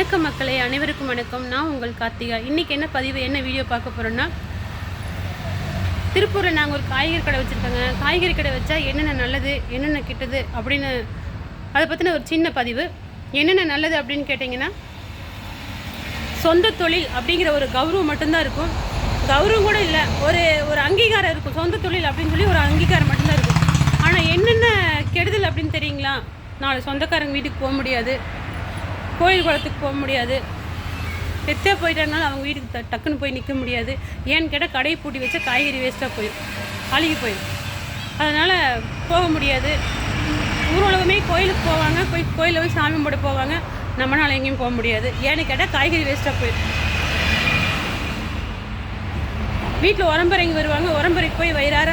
வணக்கம் மக்களே அனைவருக்கும் வணக்கம். நான் உங்கள் கார்த்திகா. இன்றைக்கி என்ன பதிவு என்ன வீடியோ பார்க்க போகிறோன்னா திருப்பூரில் நாங்கள் ஒரு காய்கறி கடை வச்சுருக்கோங்க. காய்கறி கடை வச்சா என்னென்ன நல்லது என்னென்ன கெட்டது அப்படின்னு அதை பற்றின ஒரு சின்ன பதிவு. என்னென்ன நல்லது அப்படின்னு கேட்டிங்கன்னா சொந்த தொழில் அப்படிங்கிற ஒரு கௌரவம் மட்டும்தான் இருக்கும். கௌரவம் கூட இல்லை ஒரு ஒரு அங்கீகாரம் இருக்கும். சொந்த தொழில் அப்படின்னு சொல்லி ஒரு அங்கீகாரம் மட்டும்தான் இருக்கும். ஆனால் என்னென்ன கெடுதல் அப்படின்னு தெரியுங்களா? நாலு சொந்தக்காரங்க வீட்டுக்கு போக முடியாது. கோயில் குளத்துக்கு போக முடியாது. பெத்தே போயிட்டாங்கனாலும் அவங்க வீட்டுக்கு டக்குன்னு போய் நிற்க முடியாது. ஏன்னு கேட்டால் கடையை பூட்டி வச்சா காய்கறி வேஸ்ட்டாக போயிடும். அழுகி போயிடும். அதனால் போக முடியாது. ஊர்வலகமே கோயிலுக்கு போவாங்க. போய் கோயிலில் போய் சாமி கும்பிட போவாங்க. நம்மளால் எங்கேயும் போக முடியாது. ஏன்னு கேட்டால் காய்கறி வேஸ்ட்டாக போயிடும். வீட்டில் உரம்பரைங்க வருவாங்க. உரம்பரைக்கு போய் வயிறார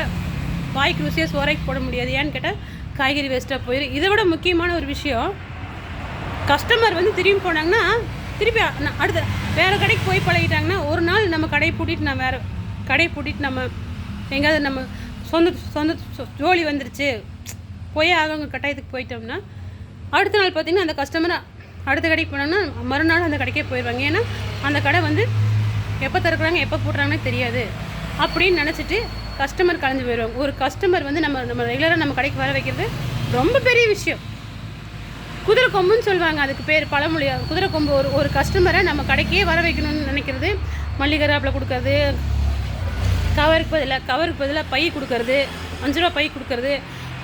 வாய்க்கு ருசியாக சோறைக்கு போட முடியாது. ஏன்னு கேட்டால் காய்கறி வேஸ்ட்டாக போயிடும். இதை விட முக்கியமான ஒரு விஷயம் கஸ்டமர் வந்து திரும்பி போனாங்கன்னா திருப்பி அடுத்த வேறு கடைக்கு போய் பழகிட்டாங்கன்னா ஒரு நாள் நம்ம கடையை பூட்டிட்டு நம்ம வேறு கடையை பூட்டிட்டு நம்ம எங்கேயாவது நம்ம சொந்த சொந்த ஜோலி வந்துருச்சு போய் ஆகவங்க கட்டாயத்துக்கு போயிட்டோம்னா அடுத்த நாள் பார்த்திங்கன்னா அந்த கஸ்டமர் அடுத்த கடைக்கு போனோம்னா மறுநாள் அந்த கடைக்கே போயிடுவாங்க. ஏன்னா அந்த கடை வந்து எப்போ திறக்கிறாங்க எப்போ போடுறாங்கன்னே தெரியாது. அப்படின்னு நினச்சிட்டு கஸ்டமர் கலந்து போயிடுவாங்க. ஒரு கஸ்டமர் வந்து நம்ம நம்ம ரெகுலராக நம்ம கடைக்கு வர வைக்கிறது ரொம்ப பெரிய விஷயம். குதிரை கொம்புன்னு சொல்லுவாங்க அதுக்கு பேர் பழமொழியாக குதிரை கொம்பு ஒரு ஒரு கஸ்டமரை நம்ம கடைக்கே வர வைக்கணும்னு நினைக்கிறது. மல்லிகராப்பில் கொடுக்கறது கவருக்கு பதிலாக கவருக்கு பதிலாக பை கொடுக்கறது அஞ்சு ரூபா பை கொடுக்கறது.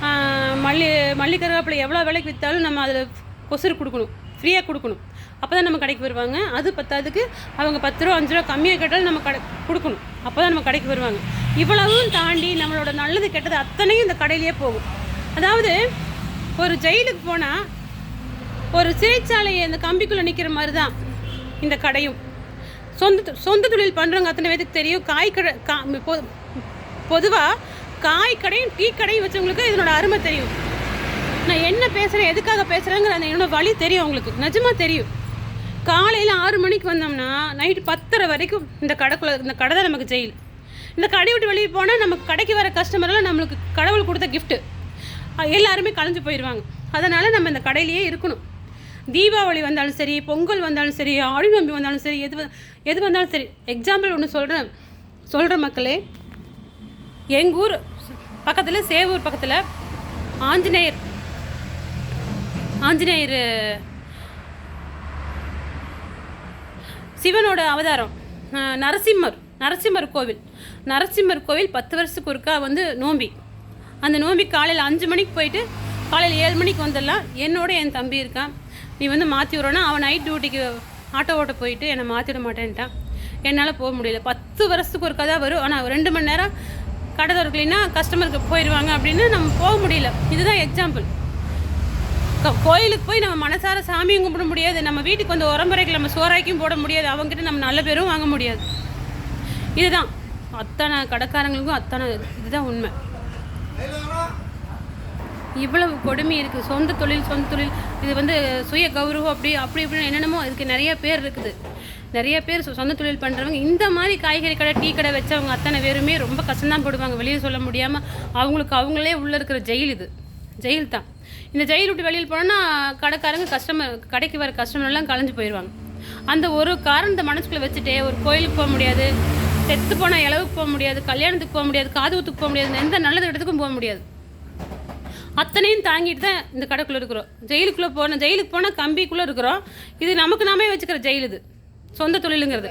ஆஹ் மல்லி மல்லிகராப்பில் எவ்வளோ விலைக்கு விற்றாலும் நம்ம அதில் கொசுறு கொடுக்கணும் ஃப்ரீயாக கொடுக்கணும். அப்போ தான் நம்ம கடைக்கு வருவாங்க. அது பத்தாதுக்கு அவங்க பத்து ரூபா அஞ்சு ரூபா கம்மியாக கேட்டாலும் நம்ம கடை கொடுக்கணும். அப்போ தான் நம்ம கடைக்கு வருவாங்க. இவ்வளவும் தாண்டி நம்மளோட நல்லது கெட்டது அத்தனையும் இந்த கடையிலேயே போகும். அதாவது ஒரு ஜெயிலுக்கு போனால் ஒரு சிறைச்சாலை அந்த கம்பிக்குள்ளே நிற்கிற மாதிரி தான் இந்த கடையும். சொந்த தொ- சொந்த தொழில் பண்ணுறவங்க அத்தனை பேருக்கு தெரியும். காய் கடை கா பொதுவாக காய் கடையும் டீ கடையும் வச்சவங்களுக்கு இதனோட அருமை தெரியும். நான் என்ன பேசுகிறேன் எதுக்காக பேசுகிறேங்கிற அந்த என்னோட வழி தெரியும் அவங்களுக்கு. நிஜமாக தெரியும். காலையில் ஆறு மணிக்கு வந்தோம்னா நைட்டு பத்தரை வரைக்கும் இந்த கடைக்குள்ள இந்த கடை தான் நமக்கு ஜெயில். இந்த கடை விட்டு வெளியே போனால் நமக்கு கடைக்கு வர கஸ்டமரெல்லாம் நம்மளுக்கு கடவுள் கொடுத்த கிஃப்ட்டு எல்லாருமே கலைஞ்சு போயிடுவாங்க அதனால் நம்ம இந்த கடையிலேயே இருக்கணும். தீபாவளி வந்தாலும் சரி பொங்கல் வந்தாலும் சரி ஆடி நோம்பி வந்தாலும் சரி எது எது வந்தாலும் சரி எக்ஸாம்பிள் ஒன்று சொல்கிறேன் சொல்கிற மக்களே. எங்கள் ஊர் பக்கத்தில் சேவூர் பக்கத்தில் ஆஞ்சநேயர் ஆஞ்சநேயர் சிவனோட அவதாரம் நரசிம்மர் நரசிம்மர் கோவில். நரசிம்மர் கோவில் பத்து வருஷத்துக்கு ஒருக்கா வந்து நோம்பி. அந்த நோம்பி காலையில் அஞ்சு மணிக்கு போயிட்டு காலையில் ஏழு மணிக்கு வந்துடலாம். என்னோட என் தம்பி இருக்கான். நீ வந்து மாற்றி விட்றோன்னா அவன் நைட் டியூட்டிக்கு ஆட்டோ ஓட்ட போயிட்டு என்னை மாற்றிட மாட்டேன்ட்டான். என்னால் போக முடியல. பத்து வருஷத்துக்கு ஒரு கதை வரும். ஆனால் ரெண்டு மணி நேரம் கடை திறக்கலைன்னா கஸ்டமருக்கு போயிடுவாங்க அப்படின்னு நம்ம போக முடியல. இதுதான் எக்ஸாம்பிள் க- கோயிலுக்கு போய் நம்ம மனசார சாமியும் கும்பிட முடியாது. நம்ம வீட்டுக்கு வந்து உரம்பரைக்கு நம்ம சோறாய்க்கும் போட முடியாது. அவங்ககிட்ட நம்ம நல்ல பேரும் வாங்க முடியாது. இதுதான். அத்தனை கடைக்காரங்களுக்கும் அத்தனை இதுதான் உண்மை. இவ்வளவு கொடுமை இருக்குது சொந்த தொழில் சொந்த தொழில். இது வந்து சுய கௌரவம் அப்படி அப்படி இப்படின்னு என்னென்னமோ இதுக்கு நிறைய பேர் இருக்குது. நிறைய பேர் சொ- சொந்த தொழில் பண்ணுறவங்க இந்த மாதிரி காய்கறி கடை டீ கடை வச்சவங்க அத்தனை பேருமே ரொம்ப கஷ்டம்தான் போடுவாங்க. வெளியே சொல்ல முடியாமல் அவங்களுக்கு அவங்களே உள்ளே இருக்கிற ஜெயில் இது. ஜெயில் தான். இந்த ஜெயில் விட்டு வெளியில் போனோன்னா கடைக்காரங்க கஸ்டமர் கடைக்கு வர கஸ்டமர்லாம் எல்லாம் கலைஞ்சு போயிடுவாங்க. அந்த ஒரு காரணத்தை மனசுக்குள்ளே வச்சுட்டே ஒரு கோயிலுக்கு போக முடியாது செத்து போனால் இளவுக்கு போக முடியாது கல்யாணத்துக்கு போக முடியாது காது ஊத்துக்கு போக முடியாது எந்த நல்லது இடத்துக்கும் போக முடியாது. அத்தனையும் தாங்கிட்டு தான் இந்த கடைக்குள்ளே இருக்கிறோம். ஜெயிலுக்குள்ளே போன ஜெயிலுக்கு போனால் கம்பிக்குள்ளே இருக்கிறோம். இது நமக்கு நாமே வச்சுக்கிற ஜெயில் இது. சொந்த தொழிலுங்கிறது.